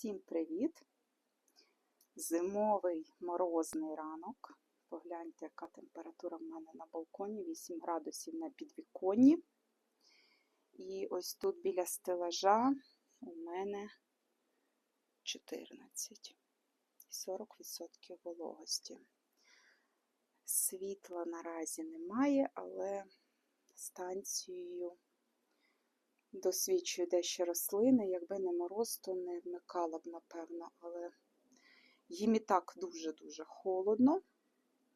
Всім привіт! Зимовий морозний ранок. Погляньте, яка температура в мене на балконі, 8 градусів на підвіконні. І ось тут біля стелажа у мене 14 і 40% вологості. Світла наразі немає, але станцією досвідчую дещо рослини. Якби не мороз, то не вмикала б, напевно, але їм і так дуже-дуже холодно.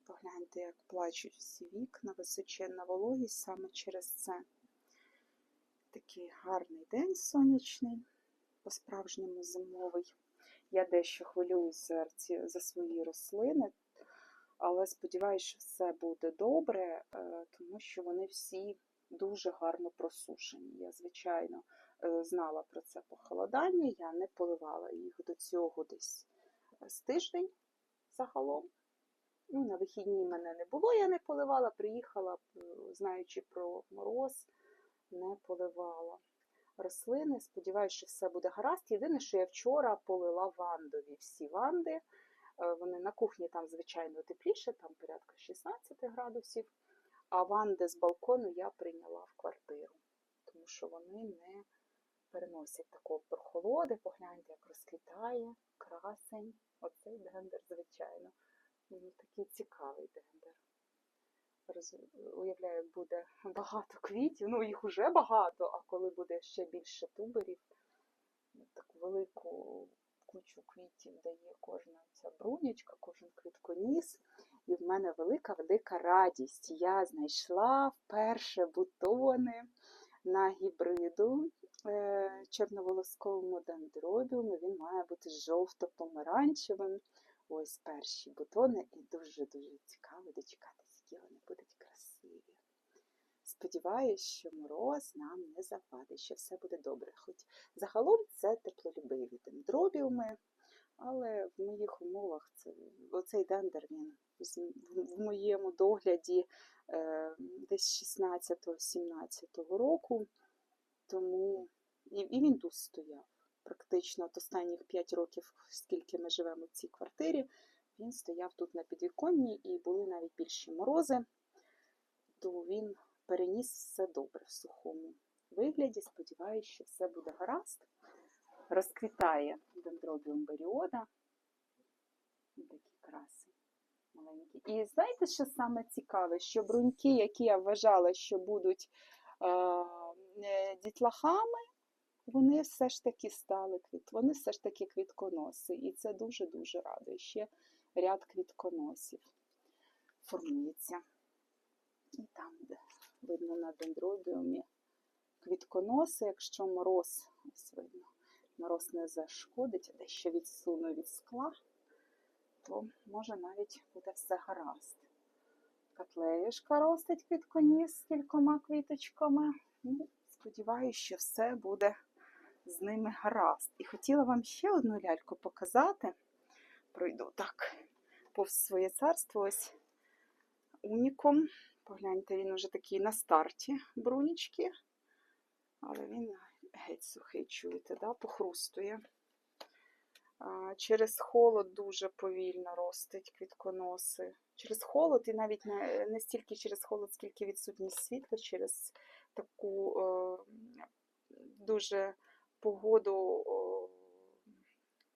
Погляньте, як плачуть всі вікна, височенна вологість саме через це. Такий гарний день сонячний, по-справжньому зимовий. Я дещо хвилююся за свої рослини, але сподіваюся, що все буде добре, е, тому що вони всі дуже гарно просушені. Я, звичайно, е, знала про це похолодання, я не поливала їх до цього десь е, з тиждень загалом. Ну, На вихідні мене не було, я не поливала, приїхала, знаючи про мороз, не поливала рослини. Сподіваюся, що все буде гаразд. Єдине, що я вчора полила вандові всі ванди. Е, вони на кухні там, звичайно, тепліше, там порядка 16 градусів. А ванди з балкону я прийняла в квартиру, тому що вони не переносять такого прохолоди. Погляньте, як розквітає, красень. Оцей дендер, звичайно. Він такий цікавий дендер. Уявляю, буде багато квітів, ну їх уже багато, а коли буде ще більше туберів, таку велику кучу квітів дає кожна ця брунячка, кожен квітконіс. І в мене велика дика радість. Я знайшла вперше бутони на гібриду е, чорноволосковому дендробіумі. Він має бути жовто-помаранчевим. Ось перші бутони, і дуже-дуже цікаво дочекатися, які вони будуть красиві. Сподіваюсь, що мороз нам не завадить, що все буде добре. Хоч загалом це теплолюбиві дендробіуми, але в моїх умовах це, оцей дендер він в моєму догляді е, десь 16-17 року, тому і, він тут стояв. Практично от останніх 5 років, скільки ми живемо в цій квартирі, він стояв тут на підвіконні і були навіть більші морози, то він переніс все добре в сухому вигляді. Сподіваюся, що все буде гаразд. Розквітає дендробіум беріода. Такі краси маленькі. І знаєте, що саме цікаве? Що бруньки, які я вважала, що будуть е, дітлахами, вони все ж таки стали квіт, вони все ж таки квітконоси. І це дуже-дуже радує. Ще ряд квітконосів формується. І там, де видно на дендробіумі квітконоси, якщо мороз, ось видно, мороз не зашкодить, дещо відсуну від скла, то може навіть буде все гаразд. Котлеюшка ростить квітконіс з кількома квіточками. Ну, Сподіваюся, що все буде з ними гаразд. І хотіла вам ще одну ляльку показати. Пройду так повз своє царство. Ось уніком. Погляньте, він уже такий на старті брунічки, але він геть сухий, чуєте, да? похрустує. Через холод дуже повільно ростить квітконоси. Через холод, і навіть не, не стільки через холод, скільки відсутність світла, через таку е, дуже погоду е,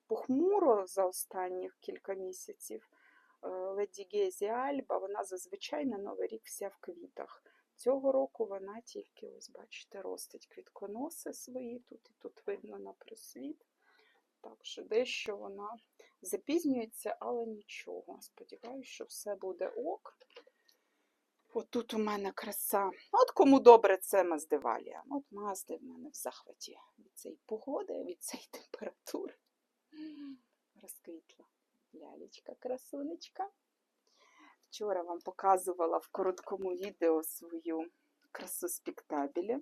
похмуро за останніх кілька місяців. Леді Гезі Альба, вона зазвичай на Новий рік вся в квітах. Цього року вона тільки, ось, бачите, ростить квітконоси свої, тут і тут видно на просвіт. Так що дещо вона запізнюється, але нічого. Сподіваюся, що все буде ок. От тут у мене краса. От кому добре це маздивалія. От мазди в мене в захваті від цієї погоди, від цієї температури. Розквітла лялечка, красунечка. Вчора вам показувала в короткому відео свою красу спектабілі.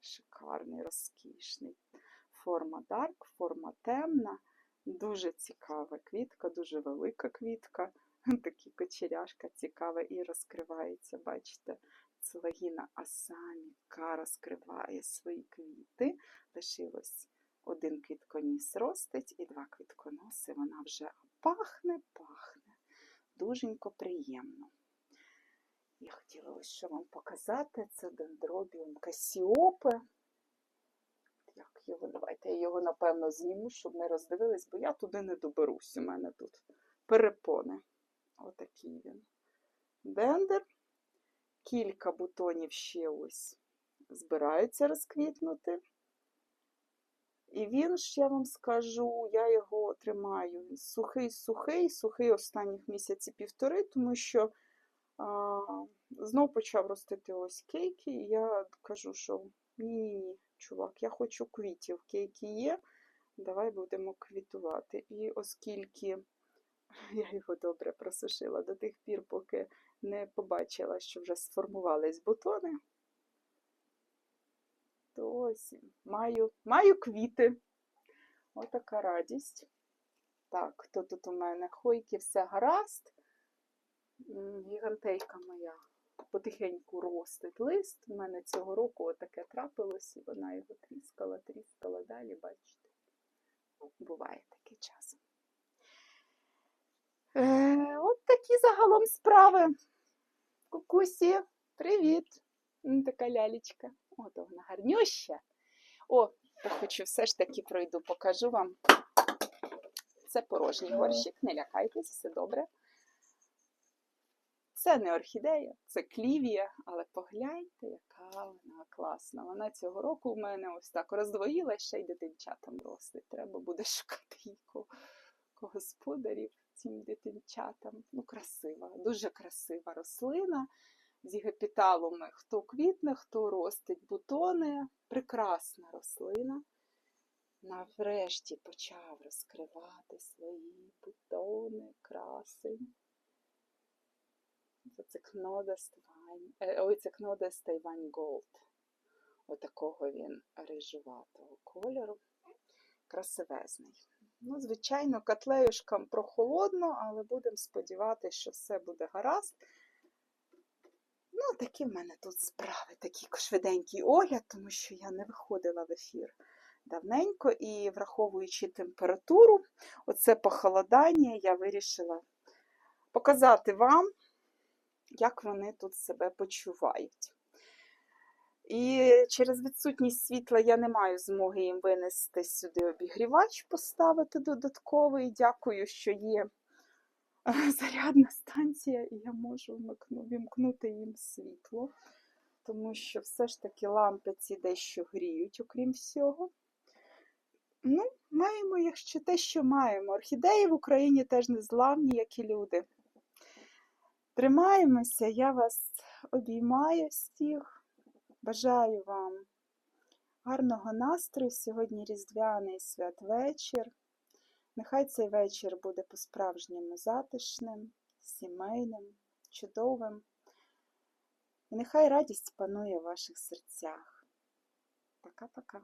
Шикарний, розкішний. Форма дарк, форма темна, дуже цікава квітка, дуже велика квітка. Такі кочеряшка цікава і розкривається, бачите, целагіна асаміка розкриває свої квіти. Лишилось один квітконіс ростить і два квітконоси. Вона вже пахне, пахне. Дуженько приємно. Я хотіла ось що вам показати. Це дендробіум касіопи. Як його? Давайте я його, напевно, зніму, щоб не роздивились, бо я туди не доберусь. У мене тут перепони. Отакий він. Дендер. Кілька бутонів ще ось збираються розквітнути. І він ж, я вам скажу, я його тримаю. Він сухий, сухий, сухий останніх місяці півтори, тому що а, знов почав ростити ось кейки, і я кажу, що ні-ні-ні, чувак, я хочу квітів. Кейки є, давай будемо квітувати. І оскільки я його добре просушила до тих пір, поки не побачила, що вже сформувались бутони, то ось маю, маю квіти. Отака радість. Так, хто тут у мене? Хойки, все гаразд. Гігантейка моя потихеньку ростить лист. У мене цього року отаке трапилось, і вона його тріскала, тріскала далі, бачите. Ну, Буває такий час. Е, от такі загалом справи. Кукусі, привіт! Така лялечка. От вона гарнюща. О, то хочу все ж таки пройду, покажу вам. Це порожній горщик, не лякайтесь, все добре. Це не орхідея, це клівія, але погляньте, яка вона класна. Вона цього року в мене ось так роздвоїла, ще й дитинчатам ростить. Треба буде шукати ко господарів цим дитинчатам. Ну, красива, дуже красива рослина з гепіталами. Хто квітне, хто ростить бутони. Прекрасна рослина. Нарешті почав розкривати свої бутони, красень. Це Кнодест Вайн. е, Тайвань Голд. Отакого він рижуватого кольору. Красивезний. Ну, звичайно, котлеюшкам прохолодно, але будемо сподіватися, що все буде гаразд. Ну, такі в мене тут справи, такий швиденький огляд, тому що я не виходила в ефір давненько і враховуючи температуру, оце похолодання, я вирішила показати вам, як вони тут себе почувають. І через відсутність світла я не маю змоги їм винести сюди обігрівач, поставити додатковий. Дякую, що є зарядна станція, і я можу вімкнути їм світло, тому що все ж таки лампи ці дещо гріють, окрім всього. Ну, маємо, якщо те, що маємо. Орхідеї в Україні теж не зламні, як і люди. Тримаємося, я вас обіймаю всіх. Бажаю вам гарного настрою. Сьогодні Різдвяний святвечір. Нехай цей вечір буде по-справжньому затишним, сімейним, чудовим. І нехай радість панує в ваших серцях. Пока-пока.